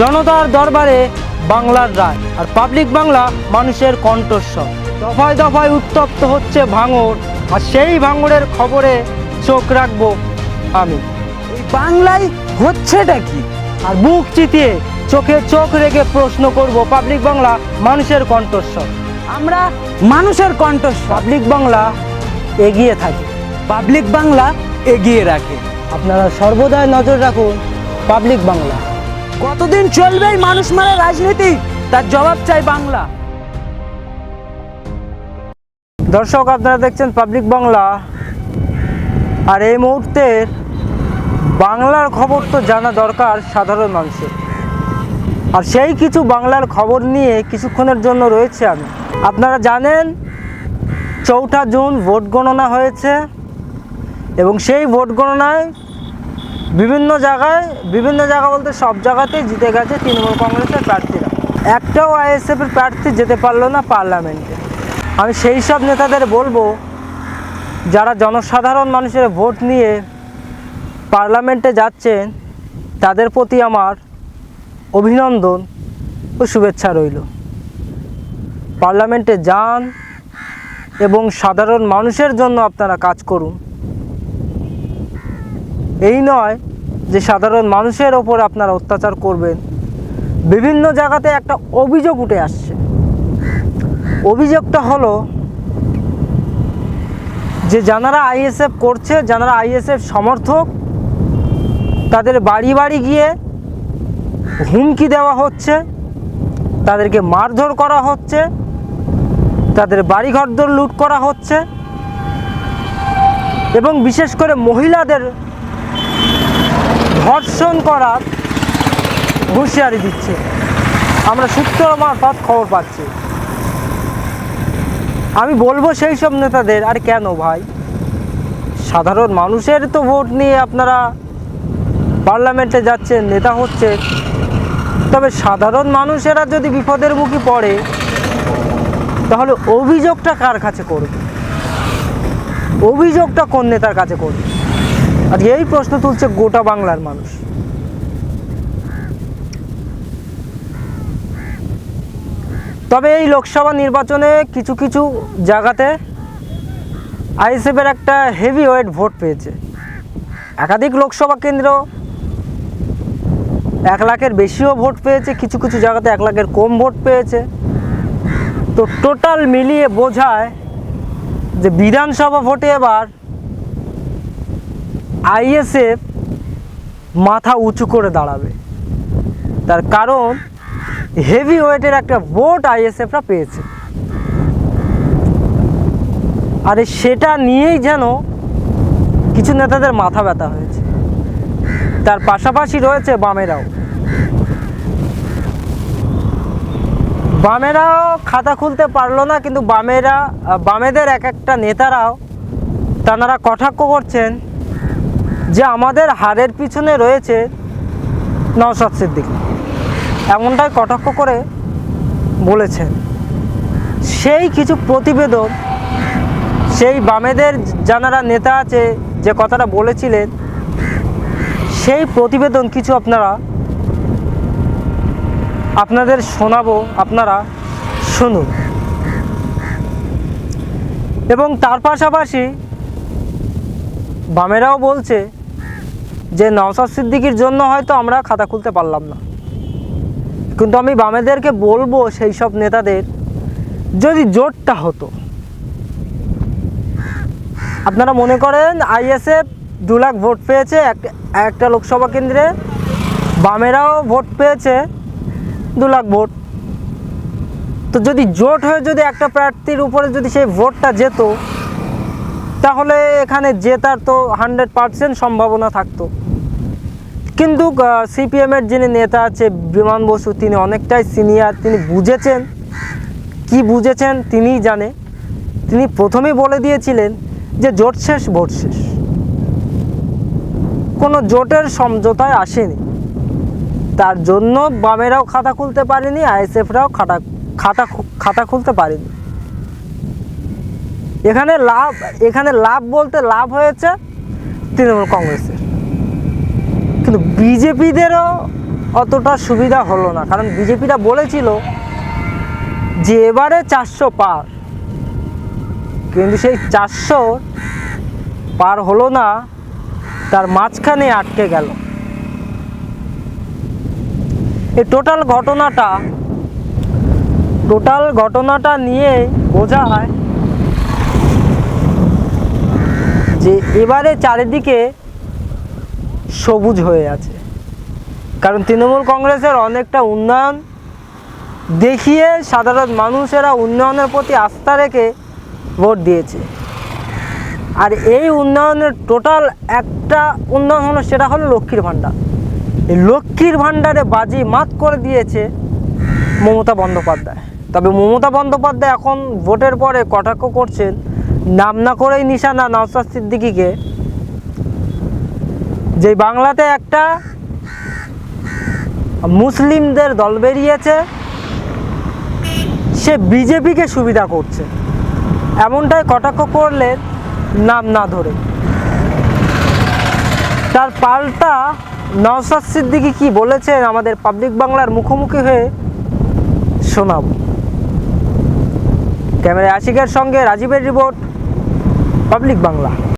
জনতার দরবারে বাংলার রায় আর পাবলিক বাংলা মানুষের কণ্ঠস্বর। দফায় দফায় উত্তপ্ত হচ্ছে ভাঙর আর সেই ভাঙরের খবরে চোখ রাখব আমি। এই বাংলায় হচ্ছেটা কি? আর বুক চিতিয়ে চোখে চোখ রেখে প্রশ্ন করব পাবলিক বাংলা মানুষের কণ্ঠস্বর। আমরা মানুষের কণ্ঠস্বর। পাবলিক বাংলা এগিয়ে থাকে পাবলিক বাংলা এগিয়ে রাখে। আপনারা সর্বদাই নজর রাখুন পাবলিক বাংলা। কতদিন চলবে এই মানুষ মারা রাজনীতি? তার জবাব চাই বাংলা। দর্শক, আপনারা দেখছেন পাবলিক বাংলা আর এই মুহূর্তে বাংলার খবর তো জানা দরকার সাধারণ মানুষের। আর সেই কিছু বাংলার খবর নিয়ে কিছুক্ষণের জন্য রয়েছে আমি। আপনারা জানেন, চৌঠা জুন ভোট গণনা হয়েছে এবং সেই ভোট গণনায় বিভিন্ন জায়গায়, বিভিন্ন জায়গা বলতে সব জায়গাতেই জিতে গেছে তৃণমূল কংগ্রেসের প্রার্থীরা। একটাও আইএসএফের প্রার্থী যেতে পারল না পার্লামেন্টে। আমি সেই সব নেতাদের বলব, যারা জনসাধারণ মানুষের ভোট নিয়ে পার্লামেন্টে যাচ্ছেন, তাদের প্রতি আমার অভিনন্দন ও শুভেচ্ছা রইল। পার্লামেন্টে যান এবং সাধারণ মানুষের জন্য আপনারা কাজ করুন। এই নয় যে সাধারণ মানুষের ওপর আপনারা অত্যাচার করবেন। বিভিন্ন জায়গাতে একটা অভিযোগ উঠে আসছে। অভিযোগটা হলো যে যারা আইএসএফ করছে যারা আইএসএফ সমর্থক, তাদের বাড়ি বাড়ি গিয়ে হুমকি দেওয়া হচ্ছে, তাদেরকে মারধর করা হচ্ছে, তাদের বাড়িঘরদর লুট করা হচ্ছে এবং বিশেষ করে মহিলাদের ধর্ষণ করার হুঁশিয়ারি দিচ্ছে। আমরা সূত্র মারফত খবর পাচ্ছি। আমি বলব সেই সব নেতাদের, আর কেন ভাই? সাধারণ মানুষের তো ভোট নিয়ে আপনারা পার্লামেন্টে যাচ্ছেন, নেতা হচ্ছে। তবে সাধারণ মানুষেরা যদি বিপদের মুখে পড়ে, তাহলে অভিযোগটা কার কাছে করবে? অভিযোগটা কোন নেতার কাছে করবে? আজকে এই প্রশ্ন তুলছে গোটা বাংলার মানুষ। তবে এই লোকসভা নির্বাচনে কিছু কিছু জায়গাতে আইএসএফের একটা হেভি ওয়েট ভোট পেয়েছে। একাধিক লোকসভা কেন্দ্র এক লাখের বেশিও ভোট পেয়েছে, কিছু কিছু জায়গাতে এক লাখের কম ভোট পেয়েছে। তো টোটাল মিলিয়ে বোঝায় যে বিধানসভা ভোটে এবার আইএসএফ মাথা উঁচু করে দাঁড়াবে। তার কারণ হেভি ওয়েটের একটা ভোট আইএসএফরা পেয়েছে। আরে সেটা নিয়েই যেন কিছু নেতাদের মাথা ব্যথা হয়েছে। তার পাশাপাশি রয়েছে বামেরাও। বামেরাও খাতা খুলতে পারল না, কিন্তু বামেরা, বামেদের এক একটা নেতারাও, তারা কটাক্ষ করছেন যে আমাদের হারের পিছনে রয়েছে নওশাদ সিদ্দিক। এমনটাই কটাক্ষ করে বলেছেন। সেই কিছু প্রতিবেদন, সেই বামেদের যারা নেতা আছে যে কথাটা বলেছিলেন, সেই প্রতিবেদন কিছু আপনারা, আপনাদের শোনাবো, আপনারা শুনুন। এবং তার পাশাপাশি বামেরাও বলছে যে নওসাদ সিদ্দিকির জন্য হয়তো আমরা খাতা খুলতে পারলাম না। কিন্তু আমি বামেদেরকে বলব সেই সব নেতাদের, যদি জোটটা হতো। আপনারা মনে করেন আইএসএফ দু লাখ ভোট পেয়েছে এক- একটা লোকসভা কেন্দ্রে, বামেরাও ভোট পেয়েছে দু লাখ ভোট। তো যদি জোট হয়ে যদি একটা প্রার্থীর উপরে যদি সেই ভোটটা যেত, তাহলে এখানে জেতার তো হান্ড্রেড পারসেন্ট সম্ভাবনা থাকতো। কিন্তু সিপিএমের যিনি নেতা আছে, বিমান বসু, তিনি অনেকটাই সিনিয়র তিনি বুঝেছেন। কি বুঝেছেন, তিনিই জানে। তিনি প্রথমেই বলে দিয়েছিলেন যে, জোট শেষ, ভোট শেষ। কোনো জোটের সমঝোতায় আসেনি। তার জন্য বামেরাও খাতা খুলতে পারেনি আইএসএফরাও খাতা খাতা খাতা খুলতে পারেনি। এখানে লাভ এখানে লাভ বলতে লাভ হয়েছে তৃণমূল কংগ্রেসের কিন্তু বিজেপিদেরও অতটা সুবিধা হলো না। কারণ বিজেপিটা বলেছিল যে এবারে চারশো পার। কিন্তু সেই চারশো পার হলো না, তার মাঝখানে আটকে গেল। এই টোটাল ঘটনাটা টোটাল ঘটনাটা নিয়ে বোঝায় যে এবারে চারিদিকে সবুজ হয়ে আছে। কারণ তৃণমূল কংগ্রেসের অনেকটা উন্নয়ন দেখিয়ে সাধারণ মানুষেরা উন্নয়নের প্রতি আস্থা রেখে ভোট দিয়েছে। আর এই উন্নয়নের টোটাল একটা উন্নয়ন হলো সেটা হলো লক্ষ্মীর ভাণ্ডার। এই লক্ষ্মীর ভাণ্ডারে বাজি মাত করে দিয়েছে মমতা বন্দ্যোপাধ্যায়। তবে মমতা বন্দ্যোপাধ্যায় এখন ভোটের পরে কটাক্ষ করছেন, নাম না করেই নিশানা নওসাদ সিদ্দিকিকে যে বাংলাতে একটা মুসলিমদের দল বেরিয়েছে, সে বিজেপিকে সুবিধা করছে। এমনটাই কটাক্ষ করলেন নাম না ধরে। তার পাল্টা নওসাদ সিদ্দিকি কি বলেছেন আমাদের পাবলিক বাংলার মুখোমুখি হয়ে শোনাবো। ক্যামেরায় আশিকের সঙ্গে রাজীবের রিপোর্ট, পাবলিক বাংলা।